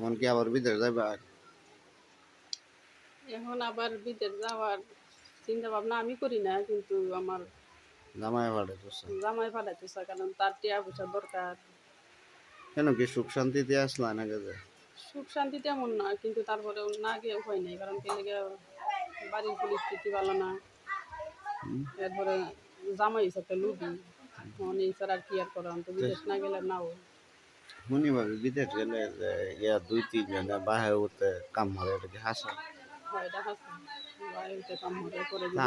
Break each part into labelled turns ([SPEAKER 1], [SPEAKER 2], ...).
[SPEAKER 1] মন কি আবার বিদেশ যাইবা
[SPEAKER 2] এখন আবার বিদেশ যাওয়ার চিন্তা ভাবনা আমি করি না কিন্তু আমার
[SPEAKER 1] জামাই তো
[SPEAKER 2] জামাই পাঠাইতে চায় কারণ তার টিয়া পয়সা দরকার।
[SPEAKER 1] কেন কি সুখ শান্তিতে আসলা না গেছে
[SPEAKER 2] সুখ শান্তি তেমন না কিন্তু তারপরে না গিয়ে উপায় নেই কারণ কে লেগে বাড়ির পরিস্থিতি ভালো না। এরপরে জামাই হিসাবে লুবি মানে এছাড়া আর কি আর করা তো বিদেশ না গেলে নাও।
[SPEAKER 1] শুনি ভাবি বিদেশ গেলে ইয়া দুই তিন জনে বাহে উঠতে কাম হবে এটা কি হাসা?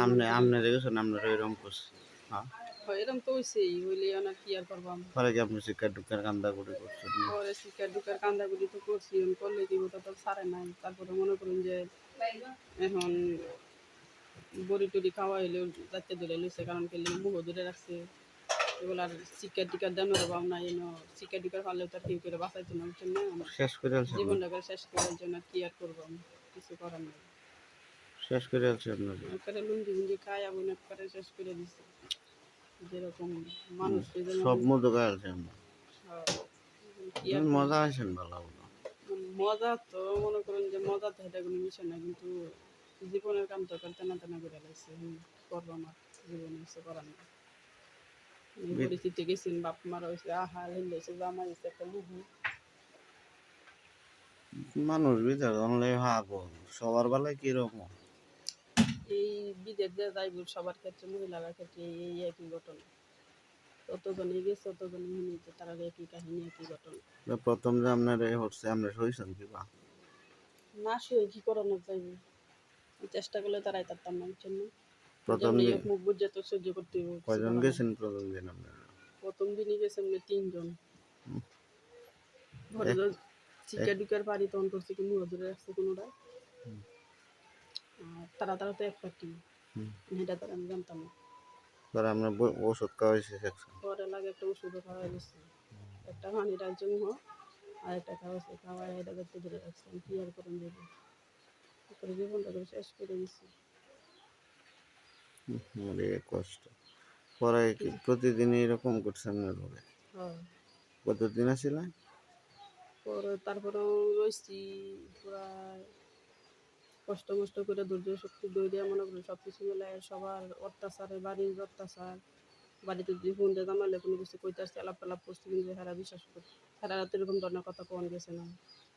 [SPEAKER 1] আমনে আমনে দেখেছেন আপনার এরকম করছে। হ্যাঁ?
[SPEAKER 2] এরকম তো হইছেই হইলে না কি আর
[SPEAKER 1] পরে কি আপনি শিক্ষা টুকার কান্দা করে করছেন
[SPEAKER 2] পরে দুকার কান্দাগুলি তো করছি করলে কি ওটা তো সারে নাই। তারপরে মনে করুন যে এখন বড়ি টড়ি খাওয়া ধরে লইছে কারণ কে মুখ ধরে রাখছে। এগুলো আর শিক্ষা টিকার দামের অভাব নাই শিক্ষা টিকার পারলেও তার কেউ করে বাঁচাইতে না না
[SPEAKER 1] শেষ করে
[SPEAKER 2] জীবনটাকে শেষ করার জন্য কি আর করব? কিছু করার নেই।
[SPEAKER 1] শেষ করে আলছেন আপনার
[SPEAKER 2] একবারে লুঙ্গি লুঙ্গি খাই আগুন একবারে শেষ করে দিছে। যেরকম মানুষ
[SPEAKER 1] সব মতো গাইছেন
[SPEAKER 2] কি আর
[SPEAKER 1] মজা আছেন ভালো ভালো
[SPEAKER 2] মজা তো মনে করেন যে মজা তো এটা কোনো বিষয় না কিন্তু জীবনের কাম তো করতে না তেনা করে লাগছে করব আমার। জীবনে কিছু করার না পরিস্থিতি গেছেন বাপ মারা হয়েছে আহা হেলেছে জামা হয়েছে একটা লুহু
[SPEAKER 1] মানুষ অনলাই ভাগো সবার বেলায় কীরকম
[SPEAKER 2] এই বিদেশ দিয়ে যাইব সবার ক্ষেত্রে মহিলার ক্ষেত্রে এই একই ঘটনা ততজনই গেছে শুনেছে তারা একই কাহিনী একই ঘটনা
[SPEAKER 1] প্রথম যে আপনার হচ্ছে আপনার হয়েছেন কি বা
[SPEAKER 2] না কি করানো যাইবে চেষ্টা করলে তারাই তার বুঝছেন না
[SPEAKER 1] প্রথম দিন
[SPEAKER 2] মুখ বুঝে তো সহ্য করতে হবে
[SPEAKER 1] কয়জন গেছেন প্রথম দিন আপনার?
[SPEAKER 2] প্রথম দিনই গেছে এমনি তিনজন। ধরে চিকা ডুকার পারি তখন করছে কি মুখ ধরে রাখছে কোনোটা। আর তারা তারা তো এক পার্টি এটা তারা আমি জানতাম না।
[SPEAKER 1] পরে আমরা ওষুধ খাওয়াইছে সেকশন
[SPEAKER 2] পরে লাগে একটা ওষুধও খাওয়া গেছে একটা পানিটার জন্য আর একটা খাওয়াছে খাওয়ায় এটা করতে ধরে রাখছে। আমি কি আর করেন দেবো তারপরে জীবনটা করে শেষ করে দিচ্ছি
[SPEAKER 1] আরে কষ্ট। পরে কি প্রতিদিন এরকম করছেন না লোকে
[SPEAKER 2] হ্যাঁ।
[SPEAKER 1] কতদিন আসছিলেন
[SPEAKER 2] পরে তারপরেও রয়েছি প্রায় কষ্ট মষ্ট করে ধৈর্য শক্তি দৌড়িয়ে মনে করি সব কিছু মিলে সবার অত্যাচারে বাড়ির অত্যাচার বাড়িতে যদি ফোন দিয়ে জানালে কোনো কিছু কইতে আসছে আলাপ টালাপ করছে কিন্তু সারা বিশ্বাস সারা রাত এরকম ধরনের কথা কোন গেছে না।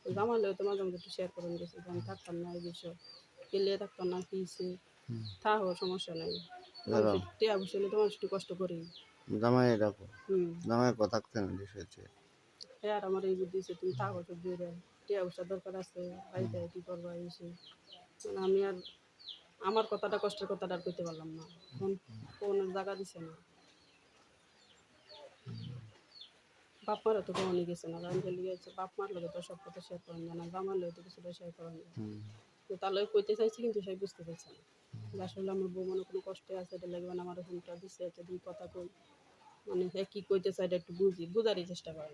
[SPEAKER 2] তো জামালে তো মাঝে মাঝে একটু শেয়ার করেন গেছে আমি থাকতাম না এই বিষয়। পেলে থাকতাম না কি থাকো সমস্যা নেই। টিয়া বসলে তো একটু কষ্ট করি।
[SPEAKER 1] জামাই রাখো জামাই কথা থাকতেন বিষয়ছে
[SPEAKER 2] হ্যাঁ আর আমার এই বুদ্ধি তুমি থাকো তো দূরে টিয়া পয়সা দরকার আছে বাড়িতে কি করবা এসে মানে আমি আর আমার কথাটা কষ্টের কথাটা আর কইতে পারলাম না। কোন কোন জায়গা দিছে না। বাপ মারা তো কখনই গেছে না। গেছে বাপ মার লোকে তো সব কথা শেয়ার করেন না জামার লোকে তো কিছুটা শেয়ার করেন যায় তো তাহলে কইতে চাইছি, কিন্তু সে বুঝতে পারছে না। আসলে আমার বউ মনে কোনো কষ্ট আছে, এটা লাগবে না, আমার ফোনটা দিছে, এতদিন দুই কথা কই। মানে কি কইতে চাই এটা একটু বুঝি, বুঝারই চেষ্টা করে